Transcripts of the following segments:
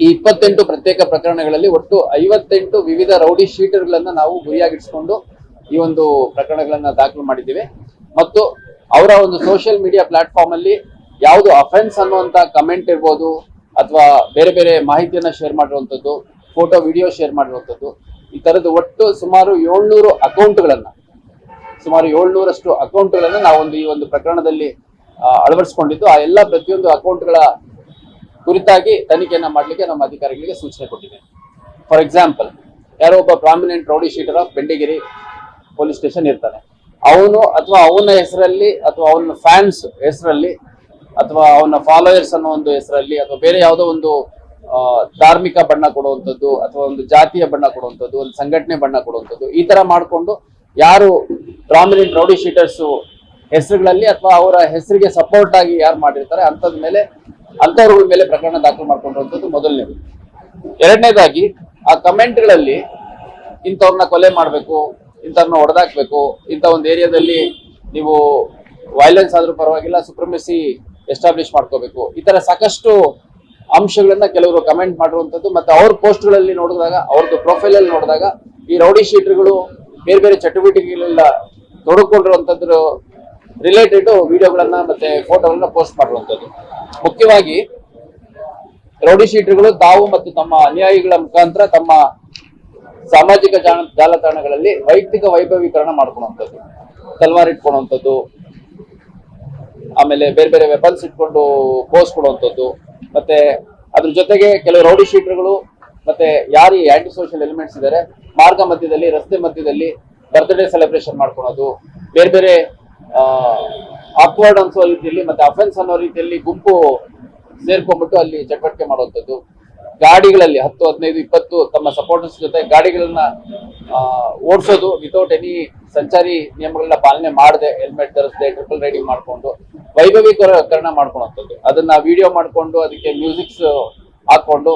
ಈ ಇಪ್ಪತ್ತೆಂಟು ಪ್ರತ್ಯೇಕ ಪ್ರಕರಣಗಳಲ್ಲಿ ಒಟ್ಟು ಐವತ್ತೆಂಟು ವಿವಿಧ ರೌಡಿ ಶೀಟರ್ಗಳನ್ನು ನಾವು ಗುರಿಯಾಗಿಸಿಕೊಂಡು ಈ ಒಂದು ಪ್ರಕರಣಗಳನ್ನ ದಾಖಲು ಮಾಡಿದ್ದೀವಿ. ಮತ್ತು ಅವರ ಒಂದು ಸೋಷಿಯಲ್ ಮೀಡಿಯಾ ಪ್ಲಾಟ್ಫಾರ್ಮ್ ಅಲ್ಲಿ ಯಾವುದು ಅಫೆನ್ಸ್ ಅನ್ನುವಂತ ಕಮೆಂಟ್ ಇರ್ಬೋದು ಅಥವಾ ಬೇರೆ ಬೇರೆ ಮಾಹಿತಿಯನ್ನ ಶೇರ್ ಮಾಡಿರುವಂಥದ್ದು, ಫೋಟೋ, ವಿಡಿಯೋ ಶೇರ್ ಮಾಡಿರುವಂಥದ್ದು, ಈ ತರದ ಒಟ್ಟು ಸುಮಾರು ಏಳ್ನೂರು ಅಕೌಂಟ್ಗಳನ್ನ, ಸುಮಾರು ಏಳ್ನೂರಷ್ಟು ಅಕೌಂಟ್ಗಳನ್ನ ನಾವೊಂದು ಈ ಒಂದು ಪ್ರಕರಣದಲ್ಲಿ ಅಳವಡಿಸಿಕೊಂಡಿದ್ದು. ಆ ಎಲ್ಲ ಪ್ರತಿಯೊಂದು ಅಕೌಂಟ್ಗಳ ಕುರಿತಾಗಿ ತನಿಖೆಯನ್ನು ಮಾಡಲಿಕ್ಕೆ ನಮ್ಮ ಅಧಿಕಾರಿಗಳಿಗೆ ಸೂಚನೆ ಕೊಟ್ಟಿದೆ. ಫಾರ್ ಎಕ್ಸಾಂಪಲ್ ಯಾರೋ ಒಬ್ಬ prominent rowdy sheeter of Bendigiri police station ಇರ್ತಾನೆ. ಅವನು ಅಥವಾ ಅವನ ಹೆಸರಲ್ಲಿ ಅಥವಾ ಅವನ ಫ್ಯಾನ್ಸ್ ಹೆಸರಲ್ಲಿ ಅಥವಾ ಅವನ ಫಾಲೋಯರ್ಸ್ ಅನ್ನೋ ಒಂದು ಹೆಸರಲ್ಲಿ ಅಥವಾ ಬೇರೆ ಯಾವುದೋ ಒಂದು ಧಾರ್ಮಿಕ ಬಣ್ಣ ಕೊಡುವಂಥದ್ದು ಅಥವಾ ಒಂದು ಜಾತಿಯ ಬಣ್ಣ ಕೊಡುವಂಥದ್ದು, ಒಂದು ಸಂಘಟನೆ ಬಣ್ಣ ಕೊಡುವಂಥದ್ದು ಈ ತರ ಮಾಡಿಕೊಂಡು ಯಾರು ಪ್ರಾಮಿನೆಂಟ್ ರೌಡಿ ಶೀಟರ್ಸ್ ಹೆಸರುಗಳಲ್ಲಿ ಅಥವಾ ಅವರ ಹೆಸರಿಗೆ ಸಪೋರ್ಟ್ ಆಗಿ ಯಾರು ಮಾಡಿರ್ತಾರೆ ಅಂಥದ್ ಮೇಲೆ ಅಂಥವ್ರ ಮೇಲೆ ಪ್ರಕರಣ ದಾಖಲು ಮಾಡ್ಕೊಂಡಿರುವಂಥದ್ದು ಮೊದಲನೇದು ಎರಡನೇದಾಗಿ, ಆ ಕಮೆಂಟ್ಗಳಲ್ಲಿ ಇಂಥವ್ರನ್ನ ಕೊಲೆ ಮಾಡಬೇಕು, ಇಂಥವ್ರನ್ನ ಹೊಡೆದಾಕ್ಬೇಕು, ಇಂಥ ಒಂದು ಏರಿಯಾದಲ್ಲಿ ನೀವು ವೈಲೆನ್ಸ್ ಆದ್ರೂ ಪರವಾಗಿಲ್ಲ ಸುಪ್ರಮೆಸಿ ಎಸ್ಟಾಬ್ಲಿಷ್ ಮಾಡ್ಕೋಬೇಕು. ಈ ತರ ಸಾಕಷ್ಟು ಅಂಶಗಳನ್ನ ಕೆಲವರು ಕಮೆಂಟ್ ಮಾಡಿರುವಂಥದ್ದು ಮತ್ತೆ ಅವ್ರ ಪೋಸ್ಟ್ಗಳಲ್ಲಿ ನೋಡಿದಾಗ, ಅವ್ರದ್ದು ಪ್ರೊಫೈಲ್ ಅಲ್ಲಿ ನೋಡಿದಾಗ ಈ ರೌಡಿ ಶೀಟರ್ಗಳು ಬೇರೆ ಬೇರೆ ಚಟುವಟಿಕೆಗಳೆಲ್ಲ ತೊಡಕೊಂಡಿರುವಂತದ್ರ ರಿಲೇಟೆಡ್ ವಿಡಿಯೋಗಳನ್ನ ಮತ್ತೆ ಫೋಟೋಗಳನ್ನ ಪೋಸ್ಟ್ ಮಾಡುವಂಥದ್ದು. ಮುಖ್ಯವಾಗಿ ರೌಡಿ ಶೀಟರ್ಗಳು ತಾವು ಮತ್ತು ತಮ್ಮ ಅನುಯಾಯಿಗಳ ಮುಖಾಂತರ ತಮ್ಮ ಸಾಮಾಜಿಕ ಜಾಲ ಜಾಲತಾಣಗಳಲ್ಲಿ ವೈಯಕ್ತಿಕ ವೈಭವೀಕರಣ ಮಾಡ್ಕೊಳ್ಳುವಂಥದ್ದು ತಲ್ವಾರ್ ಇಟ್ಕೊಳ್ಳುವಂಥದ್ದು ಆಮೇಲೆ ಬೇರೆ ಬೇರೆ ವೆಪನ್ಸ್ ಇಟ್ಕೊಂಡು ಪೋಸ್ಟ್ ಕೊಡುವಂಥದ್ದು ಮತ್ತೆ ಅದ್ರ ಜೊತೆಗೆ ಕೆಲವು ರೌಡಿ ಶೀಟರ್ಗಳು ಮತ್ತೆ ಯಾರು ಈ ಆಂಟಿ ಸೋಷಿಯಲ್ ಎಲಿಮೆಂಟ್ಸ್ ಇದ್ದಾರೆ ಮಾರ್ಗ ಮಧ್ಯದಲ್ಲಿ, ರಸ್ತೆ ಮಧ್ಯದಲ್ಲಿ ಬರ್ತ್ಡೇ ಸೆಲೆಬ್ರೇಷನ್ ಮಾಡ್ಕೊಳೋದು. ಬೇರೆ ಬೇರೆ ಆಕ್ವರ್ಡ್ ಅನ್ಸೋ ರೀತಿಯಲ್ಲಿ ಮತ್ತೆ ಅಫೆನ್ಸ್ ಅನ್ನೋ ರೀತಿಯಲ್ಲಿ ಗುಂಪು ಸೇರ್ಕೊಂಡ್ಬಿಟ್ಟು ಅಲ್ಲಿ ಚಟುವಟಿಕೆ ಮಾಡುವಂಥದ್ದು. ಗಾಡಿಗಳಲ್ಲಿ ಹತ್ತು, ಹದಿನೈದು, ಇಪ್ಪತ್ತು ತಮ್ಮ ಸಪೋರ್ಟರ್ಸ್ ಜೊತೆ ಗಾಡಿಗಳನ್ನ ಓಡಿಸೋದು ವಿತೌಟ್ ಎನಿ ಸಂಚಾರಿ ನಿಯಮಗಳನ್ನ ಪಾಲನೆ ಮಾಡದೆ ಹೆಲ್ಮೆಟ್ ಧರಿಸದೆ ಟ್ರಿಪಲ್ ರೈಡಿಂಗ್ ಮಾಡ್ಕೊಂಡು ವೈಭವೀಕರಣ ಮಾಡ್ಕೊಳ್ಳುವಂಥದ್ದು. ಅದನ್ನ ವಿಡಿಯೋ ಮಾಡಿಕೊಂಡು ಅದಕ್ಕೆ ಮ್ಯೂಸಿಕ್ಸ್ ಹಾಕೊಂಡು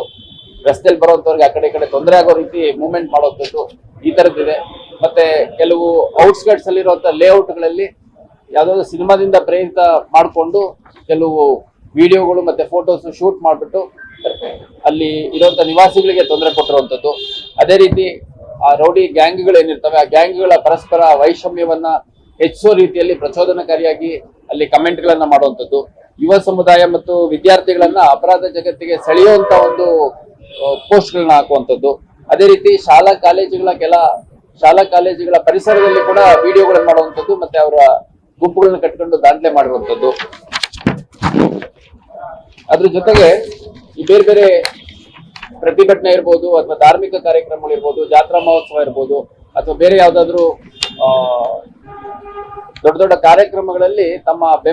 ರಸ್ತೆಯಲ್ಲಿ ಬರುವಂತವ್ರಿಗೆ ಆ ಕಡೆ ಈ ಕಡೆ ತೊಂದರೆ ಆಗೋ ರೀತಿ ಮೂವ್ಮೆಂಟ್ ಮಾಡುವಂಥದ್ದು ಈ ಥರದ್ದಿದೆ ಮತ್ತೆ ಕೆಲವು ಔಟ್ಸ್ಕರ್ಟ್ಸ್ ಅಲ್ಲಿರುವಂತ ಲೇಔಟ್ಗಳಲ್ಲಿ ಯಾವ್ದಾದ್ರು ಸಿನಿಮಾದಿಂದ ಪ್ರೇರಿತ ಮಾಡಿಕೊಂಡು ಕೆಲವು ವಿಡಿಯೋಗಳು ಮತ್ತೆ ಫೋಟೋಸ್ ಶೂಟ್ ಮಾಡಿಬಿಟ್ಟು ಅಲ್ಲಿ ಇರುವಂತ ನಿವಾಸಿಗಳಿಗೆ ತೊಂದರೆ ಕೊಟ್ಟಿರುವಂಥದ್ದು. ಅದೇ ರೀತಿ ಆ ರೌಡಿ ಗ್ಯಾಂಗ್ಗಳು ಏನಿರ್ತವೆ, ಆ ಗ್ಯಾಂಗ್ಗಳ ಪರಸ್ಪರ ವೈಷಮ್ಯವನ್ನ ಹೆಚ್ಚಿಸೋ ರೀತಿಯಲ್ಲಿ ಪ್ರಚೋದನಕಾರಿಯಾಗಿ ಅಲ್ಲಿ ಕಮೆಂಟ್ಗಳನ್ನ ಮಾಡುವಂಥದ್ದು. ಯುವ ಸಮುದಾಯ ಮತ್ತು ವಿದ್ಯಾರ್ಥಿಗಳನ್ನ ಅಪರಾಧ ಜಗತ್ತಿಗೆ ಸೆಳೆಯುವಂತ ಒಂದು ಪೋಸ್ಟ್ಗಳನ್ನ ಹಾಕುವಂಥದ್ದು. ಅದೇ ರೀತಿ ಶಾಲಾ ಕಾಲೇಜುಗಳ ಕೆಲ, ಶಾಲಾ ಕಾಲೇಜುಗಳ ಪರಿಸರದಲ್ಲಿ ಕೂಡ ವಿಡಿಯೋಗಳನ್ನು ಮಾಡುವಂಥದ್ದು ಮತ್ತೆ ಅವರ ಗುಂಪುಗಳನ್ನ ಕಟ್ಕೊಂಡು ದಾಂಧಲೆ ಮಾಡಿರುವಂತದ್ದು ಅದ್ರ ಜೊತೆಗೆ ಈ ಬೇರೆ ಬೇರೆ ಪ್ರತಿಭಟನೆ ಇರ್ಬೋದು ಅಥವಾ ಧಾರ್ಮಿಕ ಕಾರ್ಯಕ್ರಮಗಳು ಇರ್ಬೋದು, ಜಾತ್ರಾ ಮಹೋತ್ಸವ ಇರ್ಬೋದು, ಅಥವಾ ಬೇರೆ ಯಾವ್ದಾದ್ರು ದೊಡ್ಡ ದೊಡ್ಡ ಕಾರ್ಯಕ್ರಮಗಳಲ್ಲಿ ತಮ್ಮ